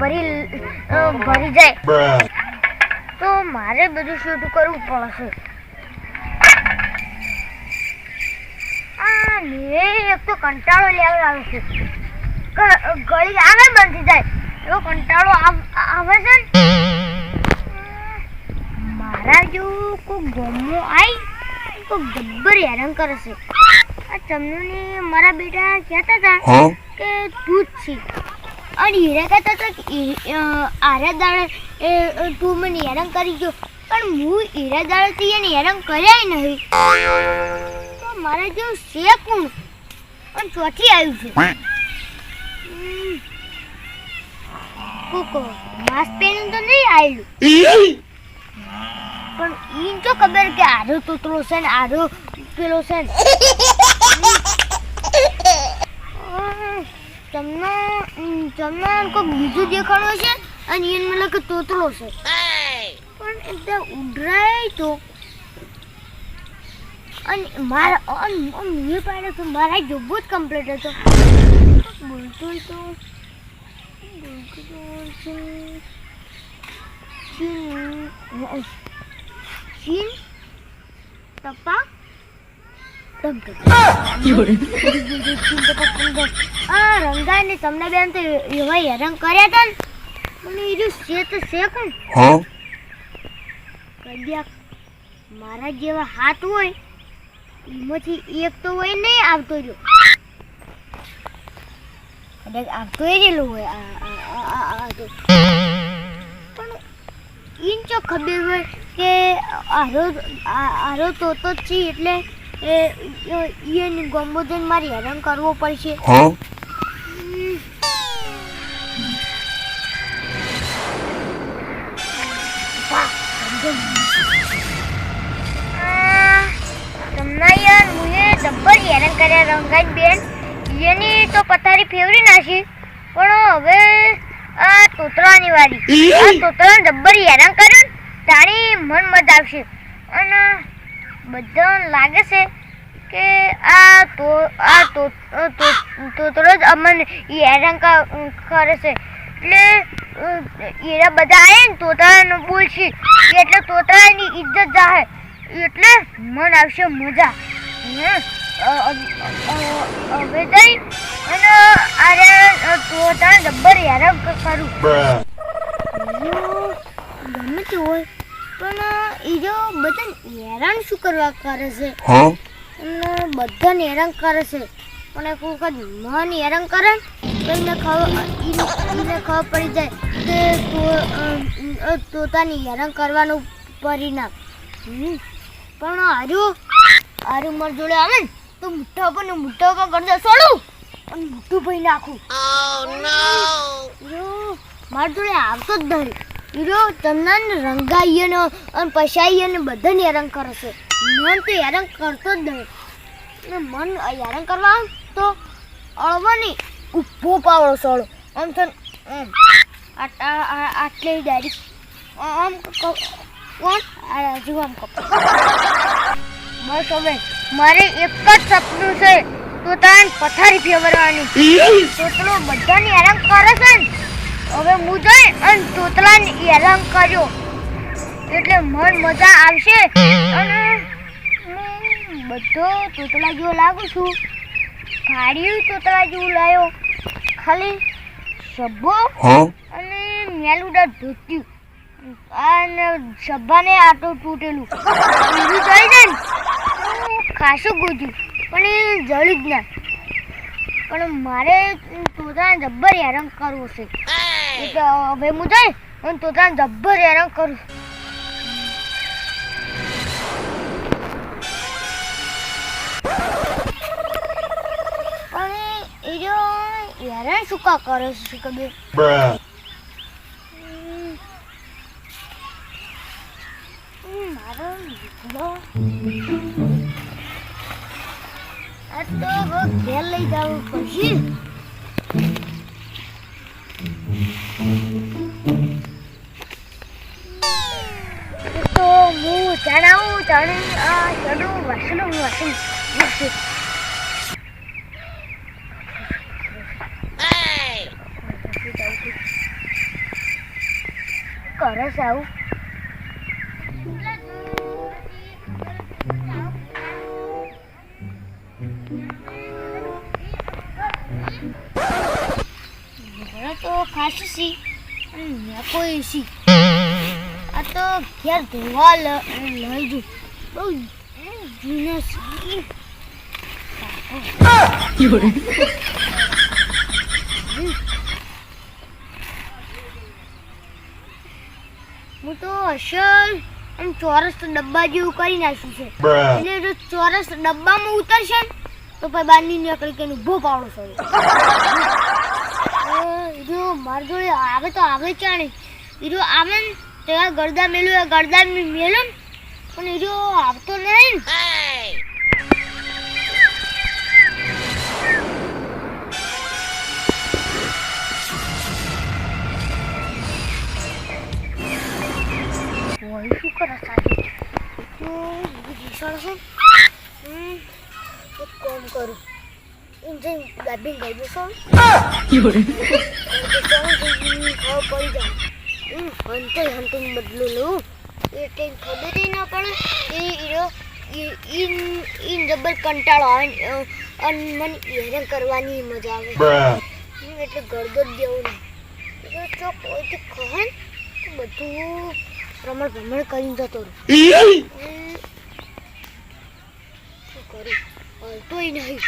ભરી ભરી જાય. તો મારે બધું શૂટ કરવું પડશે. આ ને એક તો કંટાળો લેવા આવે છે. ગળી આવે બંધ જાય. એવો કંટાળો આવે છે ને? મારા જો કોઈ ગમો આવી તો ગબ્બર હેરાન કરે છે. આ ચમનુને મારા બેટા કહેતા હતા કે તું જ છે. અને હીરા કહેતા હતા આરા દાડે એ તું મને હેરાન કરી ગયો. પણ હું હીરા દાડેથી એને હેરાન કર્યા નહીં. તો મારા જેવું છે કોણ? પણ ચોથી આવ્યું છે. કોકો માસ્ક પહેરીને તો નહીં આવેલું. પણ ઈન તો ખબર કે આરો તોતરો છે ને આરો પેલો છે ને. તમને તમને કોઈ બીજું દેખાડો છે અને એને મને કે તોતલો છે. પણ એકદમ ઉડરાય તો. અને મારા મેં પાડે તો મારા જોબો જ કમ્પ્લીટ હતો. બોલતો તો બોલતો તો છે. ચીન ટપા આ રંગાને તમને બેન તો એવા હેરાન કર્યા હતા મને એ છે તો છે કોણ Huh? મારા જેવા હાથ હોય એમાંથી એક તો હોય નહીં આવતો રહ્યો કદાચ આવતો રહેલો હોય આ આ- આ- આ- આ તો પણ ઈન ચો ખબર હોય કે આરો આરો તો જ છે એટલે એ એને ગોમ્બોજન મારી હેરાન કરવો પડશે. તમને યાર મુએ જબ્બર હેરાન કર્યા રંગાઈ બેન. એની તો પથારી ફેવરી નાખી પણ હવે આ તોતરાની વાડી. આ તોતરાને જબ્બર હેરાન કર્યું તાણી મન મજા આવશે. અને બધાને લાગે છે કે આ તો આ તો તો તોતરો જ અમને હેરાન કરે છે. એટલે એરા બધા આવે ને તોતાનો બોલશે એટલે તોતાની ઇજ્જત જાહે. એટલે મન આવશે મજા. હવે જઈ અને આરે તોતા ડબ્બર હેરાન કરું. ગમે તે હોય. પણ એ જો બધા હેરાન શું કરવા કરે છે? અને બધાને હેરાન કરે છે. પણ એક વખત મન હેરાન કરે તો એને ખબર એને ખબર પડી જાય કે પોતાની હેરાન કરવાનું પરિણામ. હમ. પણ હારું હારું મારી જોડે આવે ને તો મુઠ્ઠા ઉપર ને મુઠ્ઠા ઉપર કરી દે છોડું અને મોટું ભાઈ નાખું મારા મારી જોડે આવતો જ નહીં. હીરો તમને ને રંગાઈએ અને પછાઈએ ને બધાને હેરાન કરે છે. મન તો હેરાન કરતો જ નહીં. મન હેરાન કરવા તો અળવાની ઊભો પાવડો સોળો આમ તો આ- આટલી ડાયરેક્ટ આમ કોણ? રાજુ આમ બસ હવે મારે એક જ સપનું છે. તો તાન પથારી ફેરવવાની. તોતલો બધાને હેરાન કરે છે ને? હવે હું જઈ અને તોતલાને હેરાન કર્યો. એટલે મન મજા આવશે અને બધો તોતલા જેવો લાગુ છું. ફાડ્યું તોતલા જેવું લાયો. ખાલી સબ્બો અને મેલુડા ધોત્યું. અને સબ્બાને આટો તૂટેલું. બીજું જઈ જાય ને ખાસું ગોજ્યું પણ એ જળ્યું જ ના. પણ મારે તોતાને જબ્બર હેરાન કરવો છે. એટલે હવે હું જઈ અને તોતાને જબ્બર હેરાન કરું પણ એ જો હેરાન શું કા કરે જણાવું જાણી આ ચડું વસલું વસલું Yes. કરે છે આવું out. તો ખાસ સી અને કોઈ સી તો ઘેર ધોવા લઈ જુ બહુ જૂનો હું તો અસલ એમ ચોરસ ડબ્બા જેવું કરી નાખ્યું છે. એટલે જો ચોરસ ડબ્બામાં ઉતરશે ને તો પછી બહારની નીકળી કે ઊભો પાડો છો જો મારી જોડે આવે તો આવે ચાણે બીજું આવે ને તો આ ગરદા મેલું એ ગરદા મેલું પણ જો આવતો નહીં ને. શું કરે સાહેબ? તો ભીષણ છે હમ, એક કામ કરું. ઇન્જિન ગાબી ગઈ બેસો. ખબર પડી જાય. હમ, હંતે હંતે બદલું લઉં. એટલે ખબર ન ના પડે. કે ઈરો ઇન ઈન જબર કંટાળો આવે ને, અને મને હેરાન કરવાની મજા આવે. એટલે ગરદો જ દેવું નહીં જો ચોક હોય તો કહે બધું રમણ ભમણ કરીને જતો રહું. શું કરું? હલતોય નહીં.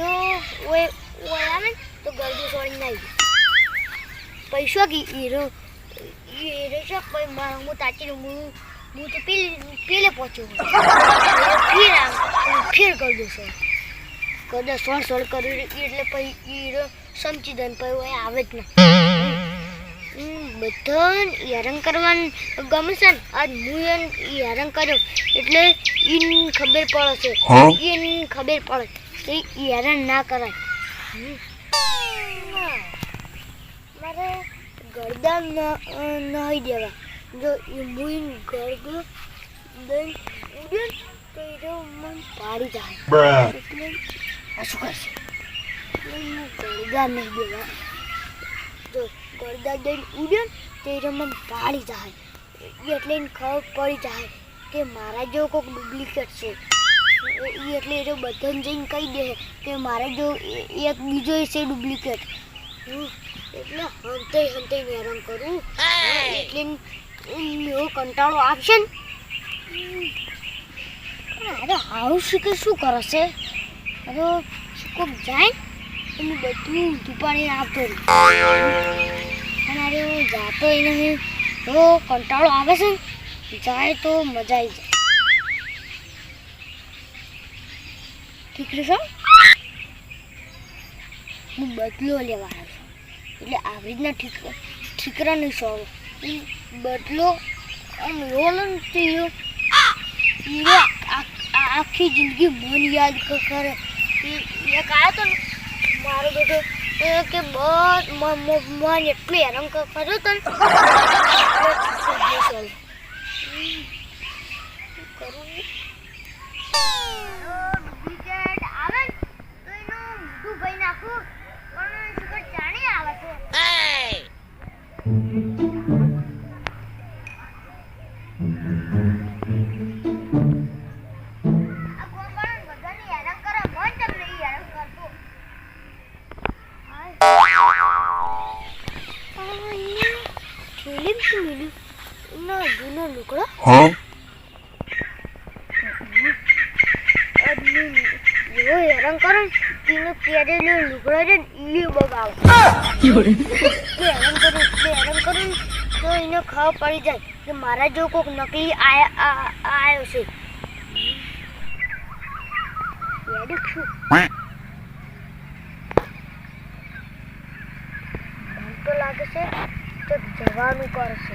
હીરો ઓય ઓય આવે તો ગરદી છોડીને આવી પૈસો કી હીરો? હીરો છે? કોઈ મારું હું તાચીને હું હું તો પેલે પેલે પહોંચ્યો ફીર આમ ફીર કરી દઉં કદાચ સોળ સોળ કરી એટલે પછી હીરો સમજી દે પછી ઓય આવે જ ના. બધાને હેરાન કરવાનું ગમે છે ને આજ હું એને હેરાન કર્યો એટલે ઈન ખબર પડે છે? ઈન ખબર પડે. કે ઈ હેરાન ના કરાય. હમ. મારે ગરદા નહીં દેવા. જો ઈ મુઈન ગરદો દઈ ઉડે ને તો એ જો મન પાડી જાય. એટલે આ શું કરશે? એટલે ગરદા નહીં દેવા. જો ગરદા દઈને ઉડ્યો ને તો એ મન પાડી જાય. એટલે એને ખબર પડી જાય કે મારા જેવો કોઈક ડુપ્લિકેટ છે. એ- એટલે એ બધાને જઈને કહી દે કે મારે જો એક બીજો છે ડુપ્લિકેટ. એટલે હંતે હંતે હેરાન કરું. એટલે એવો કંટાળો આપશે ને? અરે આવું શીખે શું કરશે અરે કોક જાય એનું બધું દુપાડી આપતો અને અરે જાતો એને એવો કંટાળો આવે છે ને? જાય તો મજા આવી જાય. ઠીક છો? હું બદલો લેવા આવ્યો છું. એટલે આવી રીતના ઠીક ઠીકરા નહીં સોળો બદલો આમ રોલન આ- આ- આખી જિંદગી મન યાદ કરે. એ- એક આવ્યો તો મારો બેટો એ કે બસ મન એટલું હેરાન કર્યો તો કરું? Huh? એવો હેરાન કરે ને તેનો પહેરેલો લુગડો છે ને ઈ હેરાન કરું હેરાન કરું તો એને ખબર પડી જાય કે મારા જો કોઈક નકલી આયા આ- આ- આયો છે યાદ છું તો લાગે છે તો જવાનું કરશે